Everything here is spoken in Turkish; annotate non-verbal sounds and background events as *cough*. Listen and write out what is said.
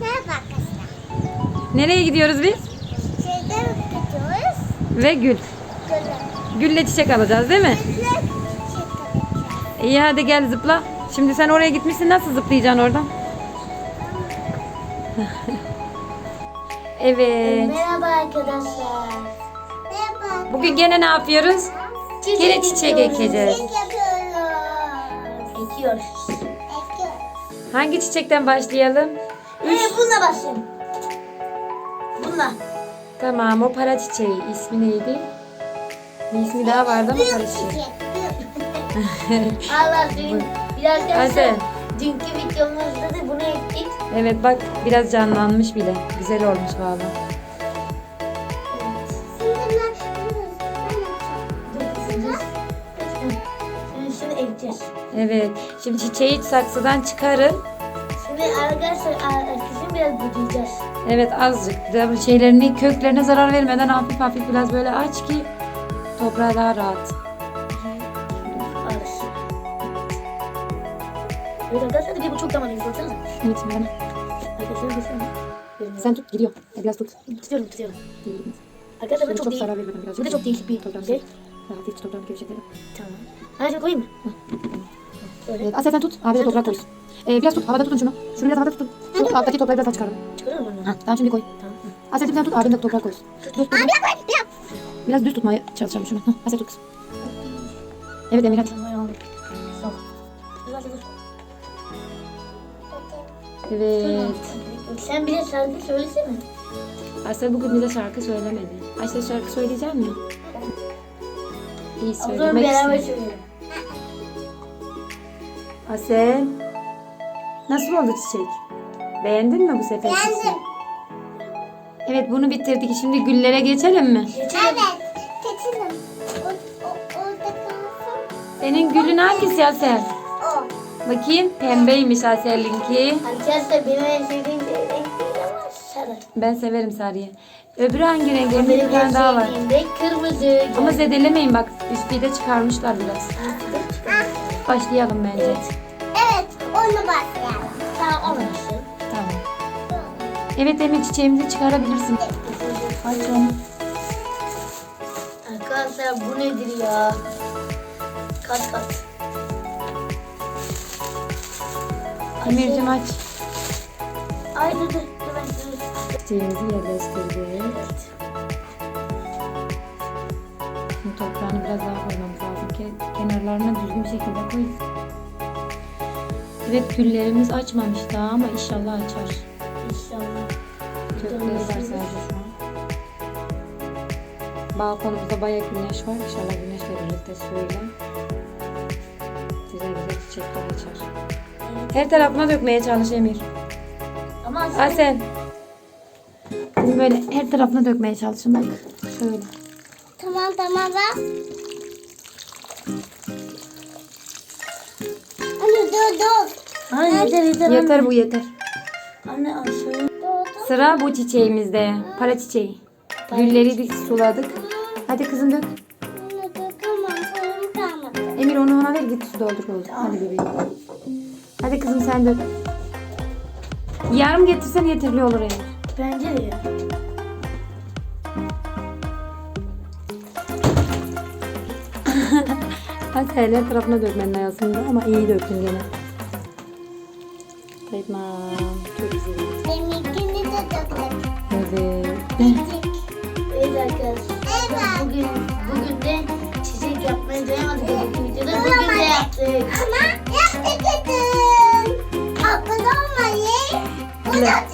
Merhaba arkadaşlar. Nereye gidiyoruz biz? Şeyden gidiyoruz. Ve gül. Göle. Gülle çiçek alacağız değil mi? Güzel çiçek alacağız. İyi hadi gel zıpla. Şimdi sen oraya gitmişsin nasıl zıplayacaksın oradan? *laughs* evet. Merhaba arkadaşlar. Merhaba. Bugün gene ne yapıyoruz? Gene çiçek ekeceğiz. Çiçek yapıyoruz. Ekiyoruz. Ekiyoruz. Hangi çiçekten başlayalım? Ee, bununla başlayalım. Bununla. Tamam o para çiçeği. İsmi neydi? Bir ismi daha vardı ama çiçek. Büyük. Allah dün bir arkadaşlar Hadi. dünkü videomuzda da bunu ektik. Evet bak biraz canlanmış bile. Güzel olmuş valla. Evet. Şimdi çiçeği saksıdan çıkarın. Arkadaşlar arkasını biraz budayacağız. Evet azıcık. da Şeylerini köklerine zarar vermeden hafif hafif biraz böyle aç ki toprağa daha rahat. Evet arkadaşlar bir de bu çok damarlıyız baksanıza. Evet bana. Arkadaşlar göstereyim. Sen tut gidiyor. Biraz tut. Tutuyorum tutuyorum. Arkadaşlar bu Çok, çok, zarar vermeden biraz. Bu da çok değişik bir Toprağını şey. Hafif toprağını gevşetelim. Tamam. Ha koyayım mı? Öyle. Evet, Asya sen tut. Abi de toprak koysun. Ee, biraz tut. Havada tutun şunu. Şunu biraz havada tutun. Şu alttaki toprağı biraz daha çıkaralım. Çıkarır mı bunu? Ha, tamam şimdi koy. Tamam. Asya'cığım sen tut. Abin de toprak koysun. Dur, dur, dur. Biraz düz tutmaya çalışalım şunu. Hah, Asya tut kızım. Evet Emir hadi. Evet. Sen bir de şarkı söylesene. Asya bugün bize şarkı söylemedi. Asya şarkı söyleyecek mi? İyi O zaman söylemek beraber söyleyelim. Asel. Nasıl oldu çiçek? Beğendin mi bu sefer? Beğendim. Evet bunu bitirdik. Şimdi güllere geçelim mi? Geçelim. Evet. Keçilim. O, o, orada kalsın. Senin gülün hangisi Asel? O. Bakayım pembeymiş Asel'inki. Arkadaşlar benim en sevdiğim renk sarı. Ben severim sarıyı. Öbürü hangi renk? Benim bir tane daha var. renk kırmızı. Ama zedelemeyin bak. Üstü de çıkarmışlar biraz. Başlayalım bence. Evet. Onu başlayalım. Tamam onu başlayalım. Tamam. Evet Emir çiçeğimizi çıkarabilirsin. Aç onu. Arkadaşlar bu nedir ya? Kat kat. Emir'cim aç. Ay dur dur. Çiçeğimizi yerleştirdik. Ki kenarlarına düzgün bir şekilde koy. Evet güllerimiz açmamış daha ama inşallah açar. İnşallah. Kökleri var sadece şu an. Balkonumuzda bayağı güneş var. İnşallah güneşle birlikte suyla güzel güzel çiçekler açar. Her tarafına dökmeye çalış Emir. Ama Asel. Bunu böyle her tarafına dökmeye çalışın bak. Şöyle. Tamam tamam bak. Anne dur dur. Ay yeter yeter. Yeter bu yeter. Anne aşağı. Sıra bu çiçeğimizde. Para çiçeği. Gülleri de suladık. Hadi kızım dök. Anne dökemem. Suyum kalmadı. Emir onu ona ver git su doldur oldu. Hadi bebeğim. Hadi kızım sen dök. Yarım getirsen yeterli olur Emir. Bence de ya. *laughs* her tarafına dökmen lazım da ama iyi döktün gene. Tamam. Çok güzel. Benimkini de döktüm. Evet. Bitik. Evet arkadaşlar. Evet. Bugün, bugün de çiçek yapmaya doyamadık önceki videoda. Bugün de yaptık. Ama yaptık dedim. Abone olmayı, bu da